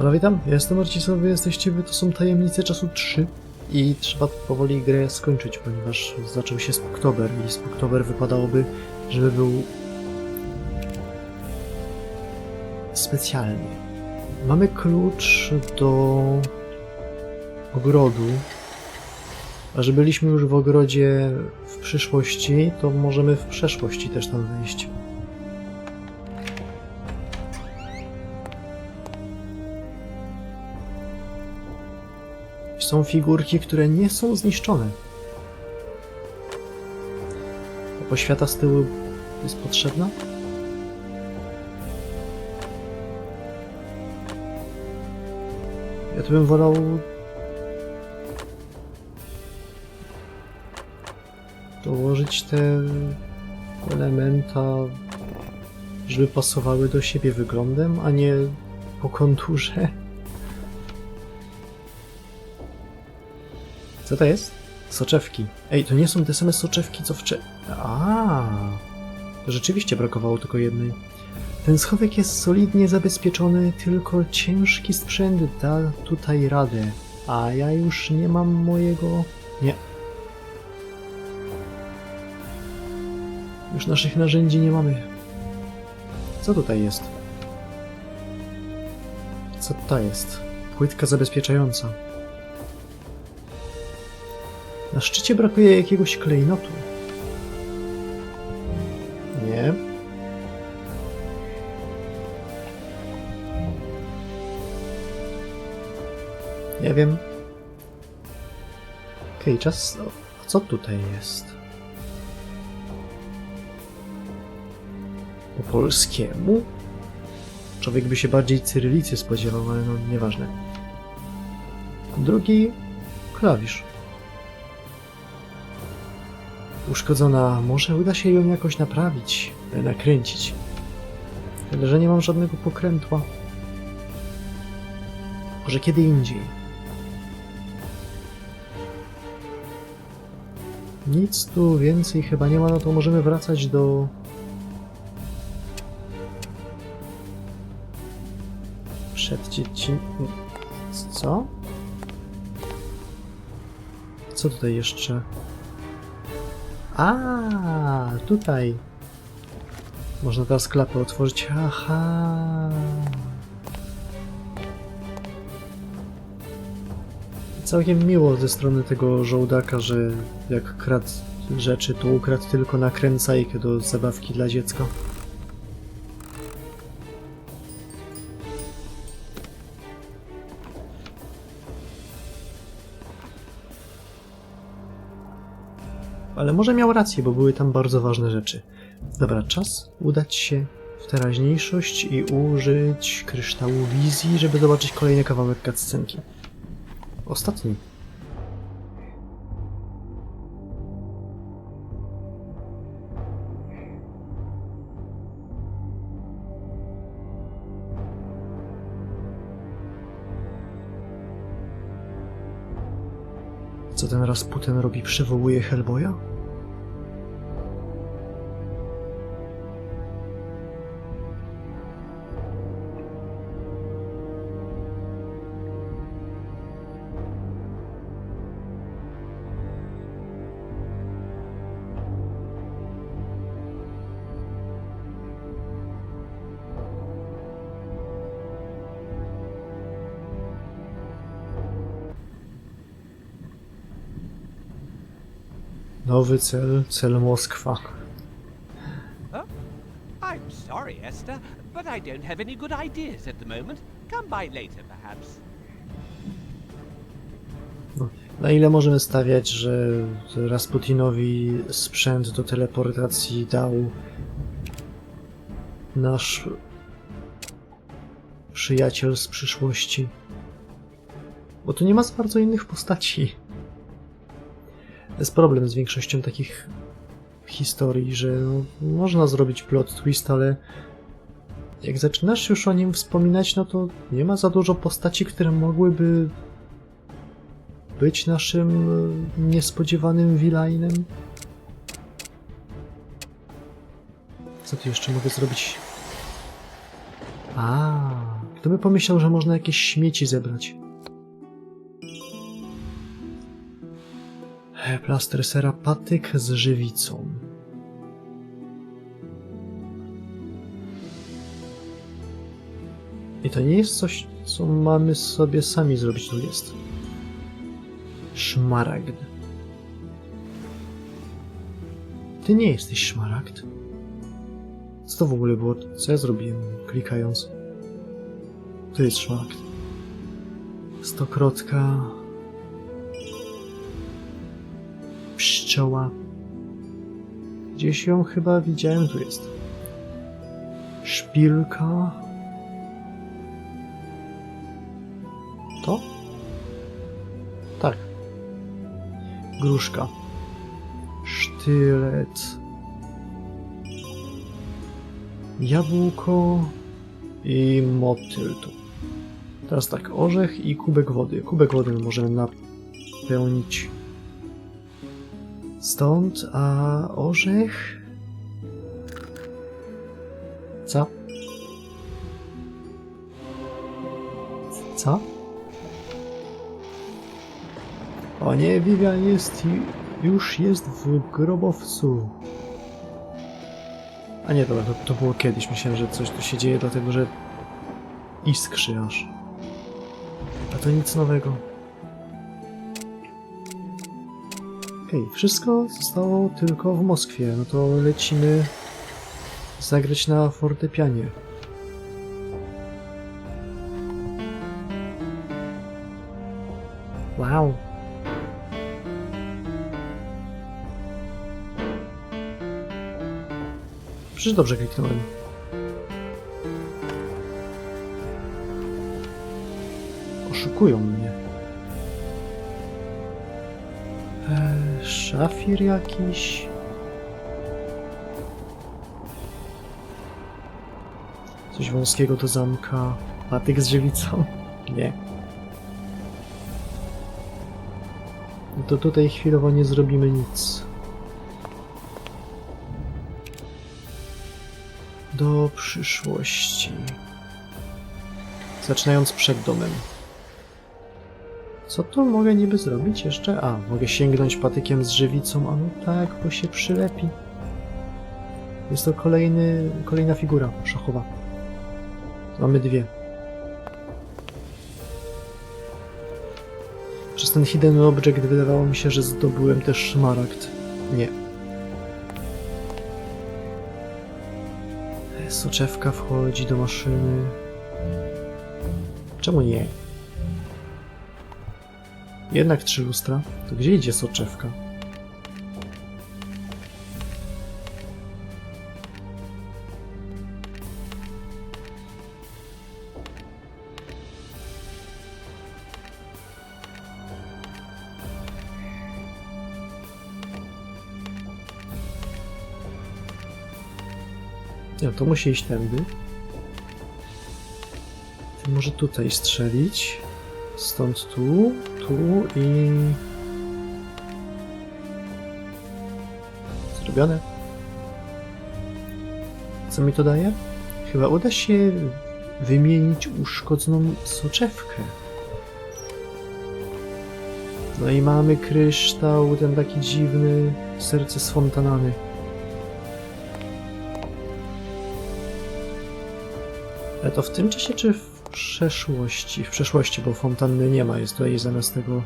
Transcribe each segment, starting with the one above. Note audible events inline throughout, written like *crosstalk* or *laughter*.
Halo, witam, ja jestem Marcisław, wy jesteście wy, to są Tajemnice Czasu 3 i trzeba powoli grę skończyć, ponieważ zaczął się Spooktober i Spooktober wypadałoby, żeby był specjalny. Mamy klucz do ogrodu, a że byliśmy już w ogrodzie w przyszłości, to możemy w przeszłości też tam wejść. Są figurki, które nie są zniszczone. Poświata z tyłu jest potrzebna? Ja to bym wolał... dołożyć te elementa, żeby pasowały do siebie wyglądem, a nie po konturze. Co to jest? Soczewki. Ej, to nie są te same soczewki, co wcze... A, to rzeczywiście brakowało tylko jednej. Ten schowek jest solidnie zabezpieczony, tylko ciężki sprzęt da tutaj radę. A ja już nie mam mojego... Nie. Już naszych narzędzi nie mamy. Co tutaj jest? Co to jest? Płytka zabezpieczająca. Na szczycie brakuje jakiegoś klejnotu. Nie. Nie wiem. Okej, czas. A co tutaj jest? Po polskiemu? Człowiek by się bardziej cyrylicy spodziewał, ale no nieważne. Drugi klawisz uszkodzona. Może uda się ją jakoś naprawić, nakręcić. Tyle, że nie mam żadnego pokrętła. Może kiedy indziej. Nic tu więcej chyba nie ma, no to możemy wracać do... Przed dzieci... Co? Co tutaj jeszcze? A, tutaj. Można teraz klapę otworzyć. Aha. Całkiem miło ze strony tego żołdaka, że jak kradł rzeczy, to ukradł tylko nakręcajkę do zabawki dla dziecka. Ale może miał rację, bo były tam bardzo ważne rzeczy. Dobra, czas udać się w teraźniejszość i użyć kryształu wizji, żeby zobaczyć kolejny kawałek cutscenki. Ostatni. Co ten Rasputin robi? Przywołuje Hellboya? Nowy cel, cel Moskwa. I'm sorry, Esther, but I don't have any good ideas at the moment. Come by later, perhaps. Na ile możemy stawiać, że Rasputinowi sprzęt do teleportacji dał nasz przyjaciel z przyszłości? Bo tu nie ma za bardzo innych postaci. Jest problem z większością takich historii, że no, można zrobić plot twist, ale jak zaczynasz już o nim wspominać, no to nie ma za dużo postaci, które mogłyby być naszym niespodziewanym villainem. Co tu jeszcze mogę zrobić? A, Kto by pomyślał, że można jakieś śmieci zebrać? E, Plaster sera patyk z żywicą. I to nie jest coś, co mamy sobie sami zrobić. Tu jest. Szmaragd. Ty nie jesteś szmaragd. Co to w ogóle było? Co ja zrobiłem klikając? To jest szmaragd. Stokrotka. Pszczoła. Gdzieś ją chyba widziałem, tu jest. Szpilka. To? Tak. Gruszka. Sztylet. Jabłko i motyl tu. Teraz tak, orzech i kubek wody. Kubek wody możemy napełnić stąd, a orzech... Co? Co? O nie, Vivian jest już jest w grobowcu. A nie, dobra, to, to było kiedyś. Myślałem, że coś tu się dzieje, dlatego że iskrzy aż. A to nic nowego. Okej, wszystko zostało tylko w Moskwie. No to lecimy zagrać na fortepianie. Wow. Przecież dobrze kliknąłem. Oszukują mnie. Szafir jakiś. Coś wąskiego do zamka. Patyk z dziewicą? *laughs* Nie. No to tutaj chwilowo nie zrobimy nic. Do przyszłości. Zaczynając przed domem. Co tu mogę niby zrobić jeszcze? A, mogę sięgnąć patykiem z żywicą, a no tak, bo się przylepi. Jest to kolejny, kolejna figura szachowa. Mamy dwie. Przez ten hidden object wydawało mi się, że zdobyłem też szmaragd. Nie. Soczewka wchodzi do maszyny. Czemu nie? Jednak trzy lustra. To gdzie idzie soczewka? Nie, to musi iść tędy. Może tutaj strzelić. Stąd tu, tu i... Zrobione. Co mi to daje? Chyba uda się wymienić uszkodzoną soczewkę. No i mamy kryształ, ten taki dziwny, serce z. Ale to w tym czasie, czy w przeszłości? W przeszłości, bo fontanny nie ma, jest tutaj zamiast tego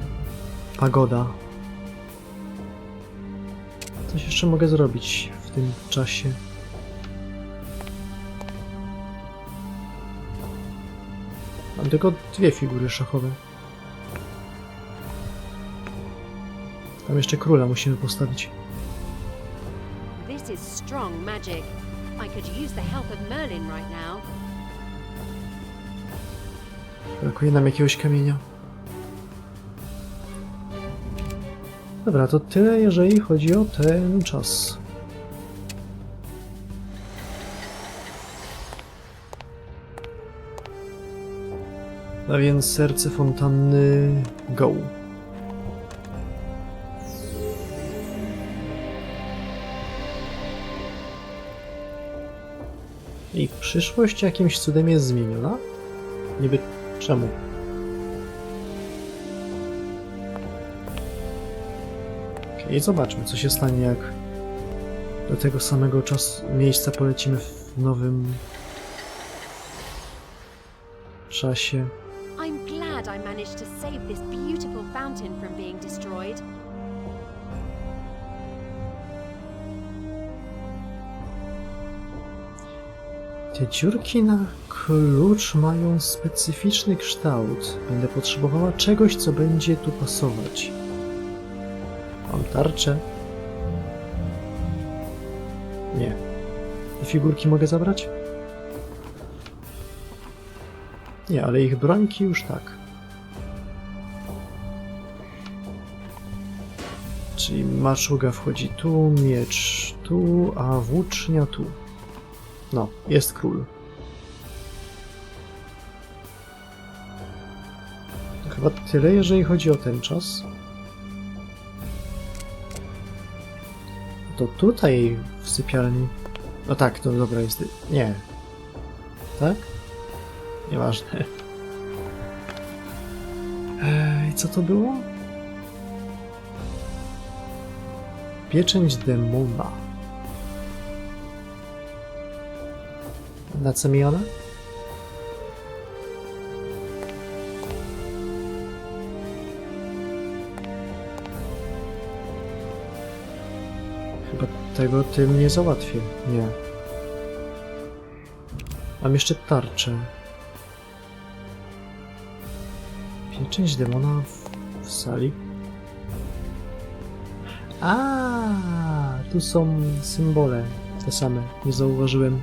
pagoda. Coś jeszcze mogę zrobić w tym czasie. Mam tylko dwie figury szachowe. Tam jeszcze króla musimy postawić. This is strong magic. I could use the help of Merlin right now. Brakuje nam jakiegoś kamienia. Dobra, to tyle, jeżeli chodzi o ten czas. A więc serce fontanny go. I przyszłość jakimś cudem jest zmieniona? Niby czemu? Okej, zobaczmy, co się stanie, jak do tego samego czasu miejsca polecimy w nowym czasie. I'm glad I managed to save this beautiful fountain from being destroyed. Te dziurki na klucz mają specyficzny kształt. Będę potrzebowała czegoś, co będzie tu pasować. Mam tarczę. Nie. Te figurki mogę zabrać? Nie, ale ich brońki już tak. Czyli maczuga wchodzi tu, miecz tu, a włócznia tu. No, jest król. Chyba tyle, jeżeli chodzi o ten czas. To tutaj w sypialni. No tak, to dobra jest. Nie. Tak? Nieważne. Ej, co to było? Pieczęć demona. Na? Chyba tego tym nie załatwię. Nie. Mam jeszcze tarczę. Pieczęć demona w, w sali. A, tu są symbole. Te same. Nie zauważyłem.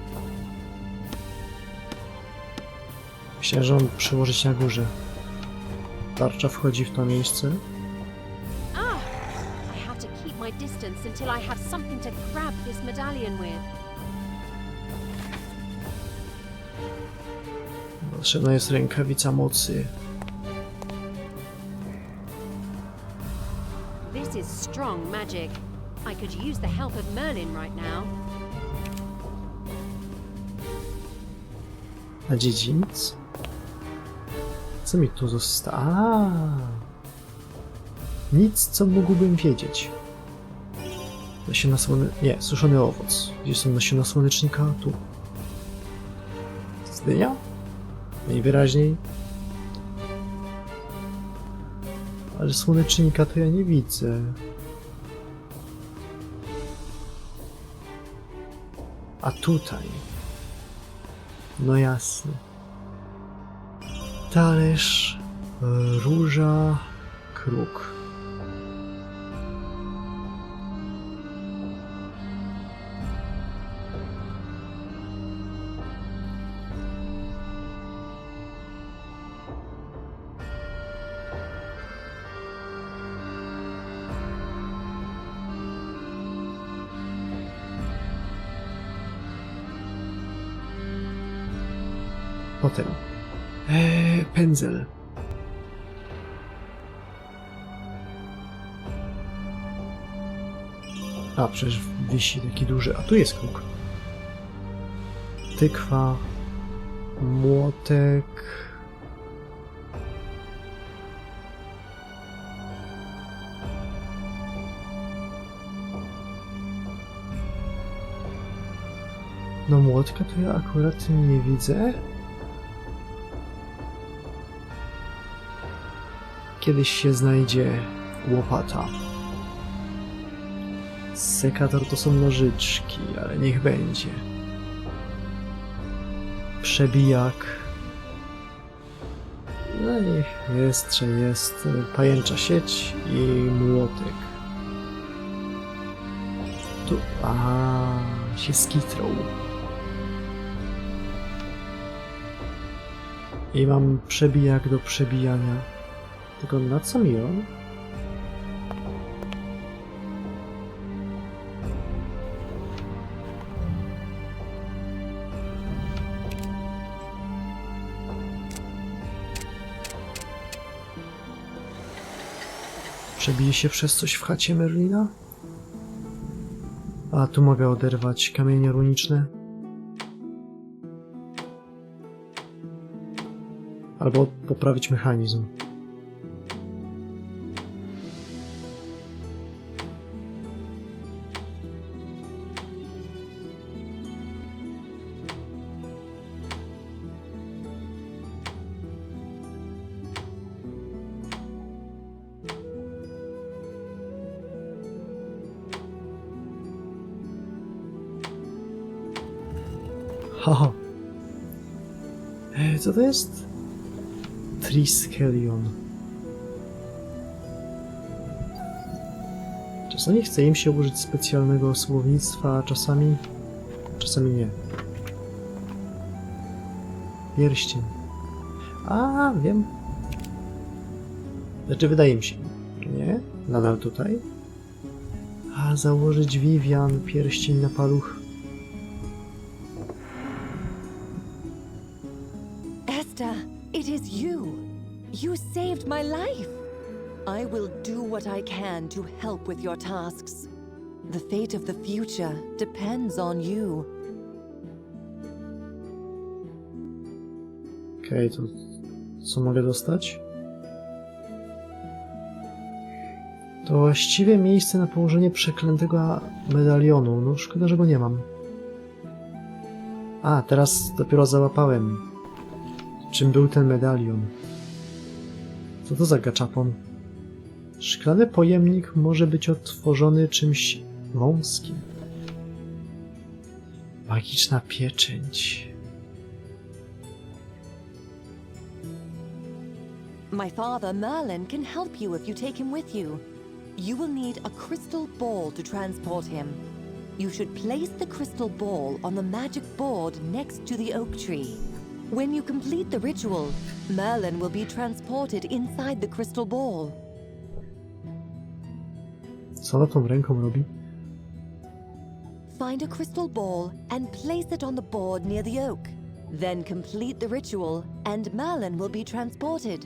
Że mam przełożyć na górze. Tarcza wchodzi w to miejsce. Ah! My distance until I have something to grab this medallion with. Potrzebna jest rękawica mocy. This is strong magic. I could use the help of Merlin right now. Na dziedziniec? Co mi tu zostało? Nic, co mógłbym wiedzieć. Nasiona słone... Nie, suszony owoc. Gdzie są nasiona słonecznika? Tu. Zdynia? Najwyraźniej. Ale słonecznika to ja nie widzę. A tutaj. No jasne. Talerz, e, róża, kruk. Pędzel. A, przecież wisi taki duży. A tu jest kruk. Tykwa. Młotek. No młotka to ja akurat nie widzę. Kiedyś się znajdzie łopata. Sekator to są nożyczki, ale niech będzie. Przebijak. No niech jeszcze jest pajęcza sieć i młotek. Tu, a się skitrą. I mam przebijak do przebijania. Tylko na co mi on? Przebije się przez coś w chacie Merlina? A tu mogę oderwać kamienie runiczne. Albo poprawić mechanizm. Haha. E, Co to jest? Triskelion. Czasami chce im się użyć specjalnego słownictwa, a czasami... czasami nie. Pierścień. A, wiem. Znaczy, wydaje mi się. Nie? Nadal tutaj? A, założyć Vivian, pierścień na paluch. To help with your tasks. The fate of the future depends on you. Okej, to co mogę dostać? To właściwie miejsce na położenie przeklętego medalionu. No szkoda, że go nie mam. A, teraz dopiero załapałem. Czym był ten medalion? Co to za gaczapon? Szklany pojemnik może być otworzony czymś wąskim. Magiczna pieczęć. My father Merlin can help you if you take him with you. You will need a crystal ball to transport him. You should place the crystal ball on the magic board next to the oak tree. When you complete the ritual, Merlin will be transported inside the crystal ball. Co ona tą ręką robi? Find a crystal ball and place it on the board near the oak. Then complete the ritual, and Merlin will be transported.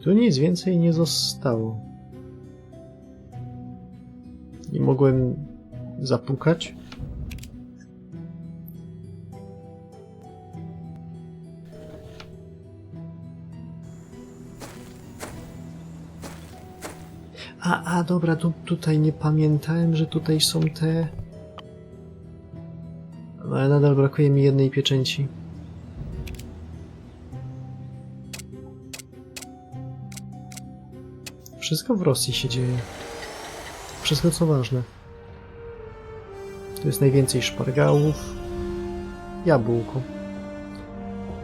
Tu nic więcej nie zostało. Nie mogłem zapukać. A, a dobra, tu, tutaj nie pamiętałem, że tutaj są te. No, Ale nadal brakuje mi jednej pieczęci. Wszystko w Rosji się dzieje. Wszystko co ważne. Tu jest najwięcej szpargałów, jabłko,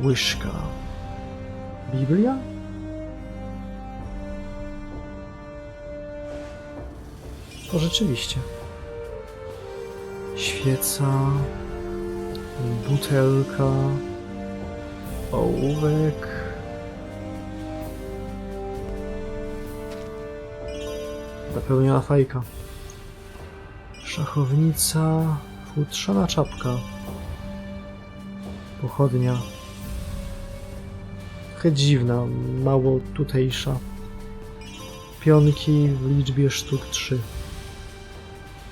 łyżka, Biblia? O, rzeczywiście. Świeca, butelka, ołówek. Zapełniona fajka. Szachownica, futrzana czapka. Pochodnia. Trochę dziwna, mało tutejsza. Pionki w liczbie sztuk 3.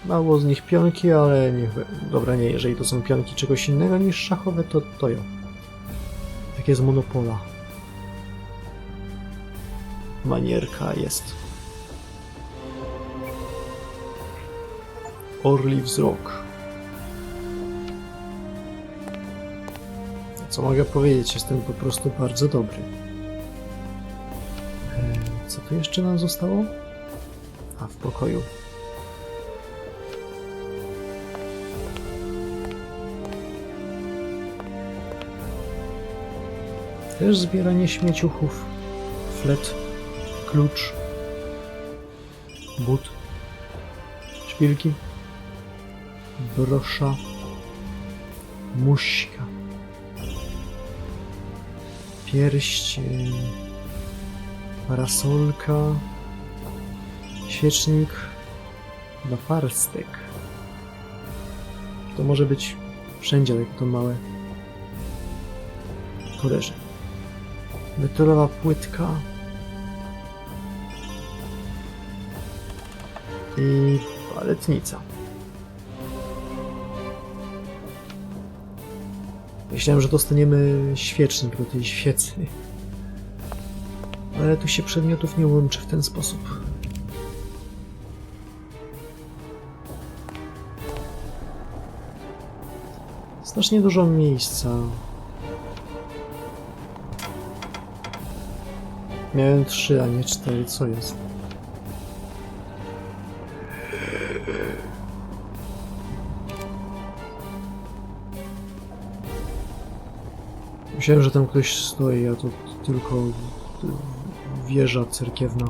Mało z nich pionki, ale niech... Dobra, nie, jeżeli to są pionki czegoś innego niż szachowe, to to ja. Takie z Monopola. Manierka jest. Orli wzrok. Co mogę powiedzieć? Jestem po prostu bardzo dobry. Eee, Co tu jeszcze nam zostało? A, w pokoju. Też zbieranie śmieciuchów. Flet, klucz, but, szpilki, brosza, muśka, pierścień, parasolka, świecznik, naparstek. To może być wszędzie, jak to małe. Leży. Metalowa płytka. I paletnica. Myślałem, że dostaniemy świecznik do tej świecy. Ale tu się przedmiotów nie łączy w ten sposób. Znacznie dużo miejsca. Miałem trzy, a nie cztery. Co jest? Myślałem, że tam ktoś stoi, a to tylko wieża cerkiewna.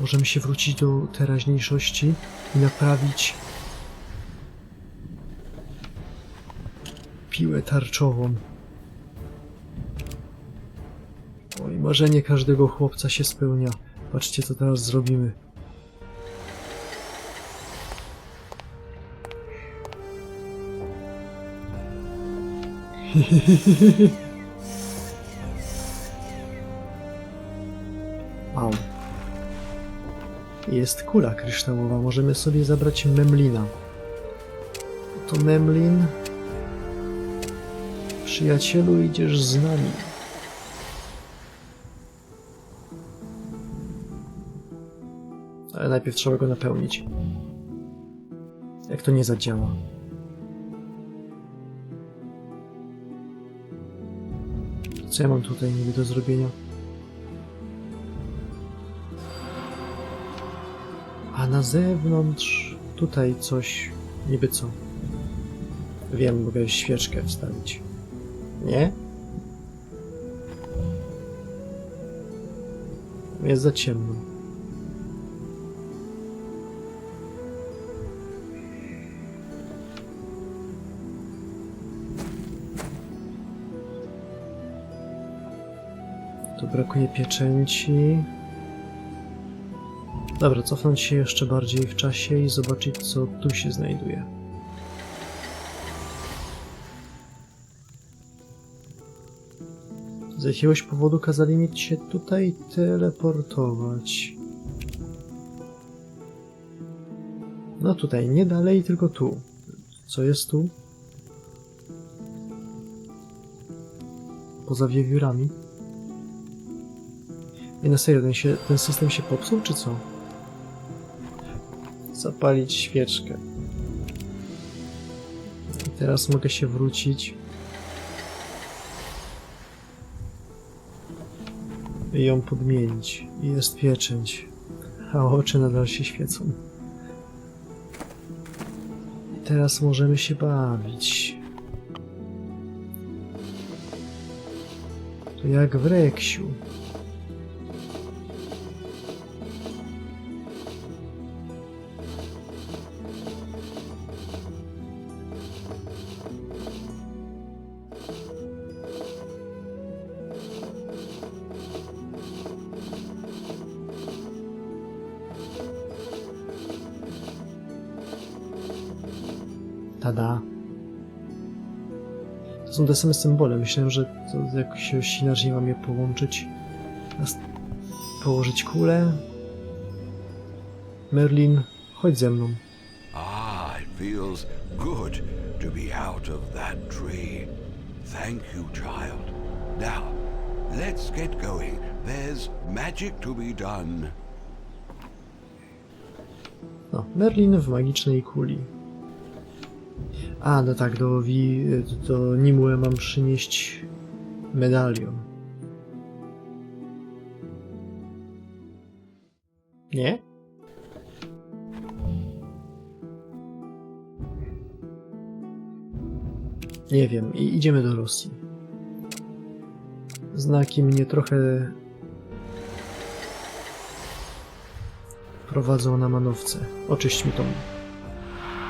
Możemy się wrócić do teraźniejszości i naprawić piłę tarczową. Marzenie każdego chłopca się spełnia. Patrzcie, co teraz zrobimy. *laughs* Au. Jest kula kryształowa. Możemy sobie zabrać Memlina. To Memlin. Przyjacielu, idziesz z nami. Najpierw trzeba go napełnić. Jak to nie zadziała? Co ja mam tutaj niby do zrobienia? A na zewnątrz tutaj coś niby co? Wiem, mogę świeczkę wstawić. Nie? Jest za ciemno. Brakuje pieczęci. Dobra, cofnąć się jeszcze bardziej w czasie i zobaczyć, co tu się znajduje. Z jakiegoś powodu kazali mi się tutaj teleportować. No tutaj, nie dalej, tylko tu. Co jest tu? Poza wiewiórami. I na serio, ten, się, ten system się popsuł, czy co? Zapalić świeczkę. I teraz mogę się wrócić. I ją podmienić. I jest pieczęć. A oczy nadal się świecą. I teraz możemy się bawić. To jak w Reksiu. Tada. To są te same symbole. Myślałem, że to jakoś inaczej mam je połączyć. Położyć kulę. Merlin, chodź ze mną. Ah, it feels good to be out of that tree. Thank you, child. Now, let's get going. There's magic to be done. No, Merlin w magicznej kuli. A, no tak, do, do Nimue mam przynieść medalion. Nie? Nie wiem, i idziemy do Rosji. Znaki mnie trochę prowadzą na manowce. Oczyść mi tą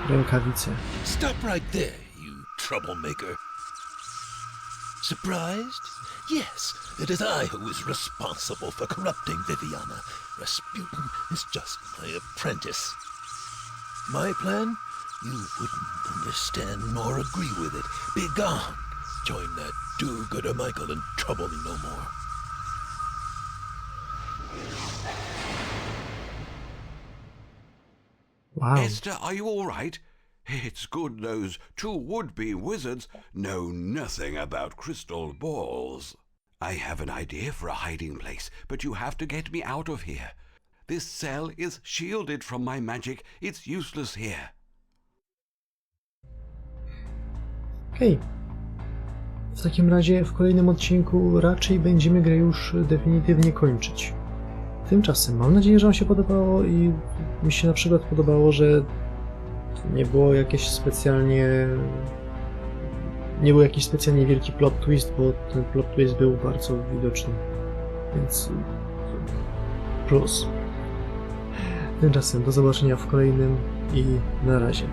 rękawicę. Stop right there, you troublemaker. Surprised? Yes, it is I who is responsible for corrupting Viviana. Rasputin is just my apprentice. My plan? You wouldn't understand nor agree with it. Begone! Join that do-gooder Michael and trouble me no more. Wow. Esther, are you all right? It's good those two would-be wizards know nothing about crystal balls. I have an idea for a hiding place, but you have to get me out of here. This cell is shielded from my magic. It's useless here. Okej. W takim razie w kolejnym odcinku raczej będziemy grę już definitywnie kończyć. Tymczasem mam nadzieję, że Wam się podobało i mi się na przykład podobało, że nie było jakieś specjalnie. Nie był jakiś specjalnie wielki plot twist, bo ten plot twist był bardzo widoczny. Więc. Plus. Tymczasem do zobaczenia w kolejnym i na razie.